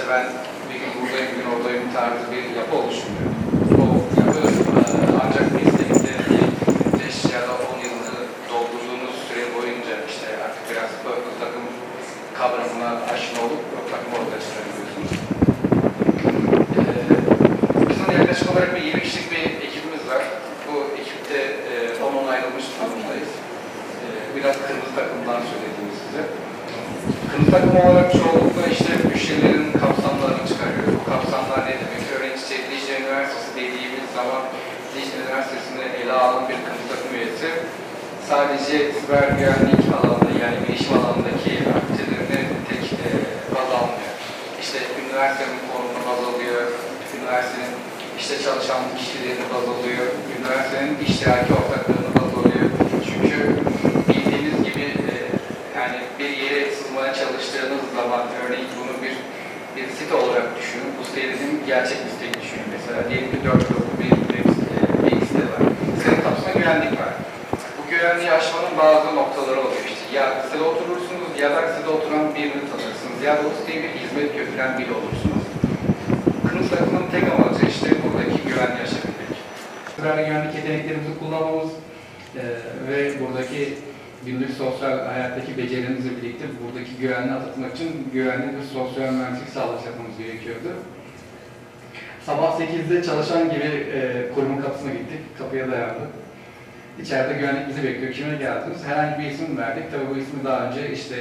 işte ben bir gün buradayım, bir gün oradayım tarzı bir yapı oluşmuyor. O yapı e, ancak meslekte bir 5 ya da 10 yılı doldurduğunuz süre boyunca işte artık biraz purple takım kavramına aşina olup o takımı ortaya çıkarıyorsunuz. E, bizim yaklaşık olarak bir 20 kişilik bir ekibimiz var. Bu ekipte e, 10 ayrılmış durumdayız. E, biraz kırmızı takımdan söylediğim size. Kırmızı takım olarak çoğunlukla işte müşterilerin kapsamlarını çıkarıyor. Bu kapsamlar ne demek? Örneğin işte Dicle Üniversitesi dediğimiz zaman Dicle Üniversitesi'nde ele alınan bir kırmızı takım üyesi sadece siber güvenlik alanında yani bilişim alanındaki aktivitelerini tek e, baz almıyor. İşte üniversitenin konumunu baz alıyor, üniversitenin işte çalışan kişilerini baz alıyor, üniversitenin iştiraki ortaklarını baz alıyor. Çünkü bildiğiniz gibi e, yani bir yere sızmaya çalıştığınız zaman örneğin bunu bir site olarak düşünün. Bu sitenin gerçek bir siteyi düşünün. Mesela diyelim ki 4 bloklu bir, bir, bir site var. Sitenin kapısına güvenlik var. Bu güvenliği aşmanın bazı noktaları oluyor işte. Ya sitede oturursunuz ya da sitede oturan birini tanırsınız. Ya da o siteye bir hizmet götüren biri olursunuz. Kırmızı takımın tek amacı işte buradaki güvenliği aşabilmek. Güvenlik yeteneklerimizi kullanmamız e, ve buradaki günlük sosyal hayattaki becerilerimizle birlikte buradaki güvenliği atlatmak için güvenli bir sosyal mühendislik sağlayacakmamız gerekiyordu. Sabah 8'de çalışan gibi e, kurumun kapısına gittik, kapıya dayandık. İçeride güvenlik bizi bekliyor. Kime geldiniz? Herhangi bir isim verdik. Tabii bu ismi daha önce işte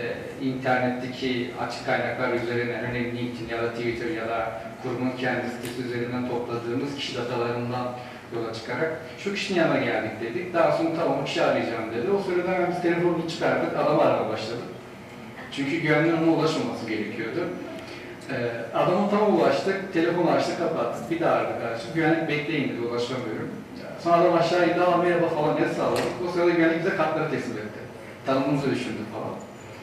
e, internetteki açık kaynaklar üzerine, örneğin LinkedIn ya da Twitter ya da kurumun kendi sitesi üzerinden topladığımız kişi datalarından yola çıkarak şu kişinin yanına geldik dedik. Daha sonra tamam kişi arayacağım dedi. O sırada hemen biz telefonu çıkardık, adamı aramaya başladık. Çünkü güvenliğin ona ulaşmaması gerekiyordu. Ee, adama tam ulaştık, telefonu açtık, kapattık. Bir daha aradık kardeşim. Güvenlik bekleyin dedi, ulaşamıyorum. Sonra adam aşağı indi, "Aa, merhaba falan diye sağladık. O sırada güvenlik bize kartları teslim etti. Tanımımızı düşündü falan.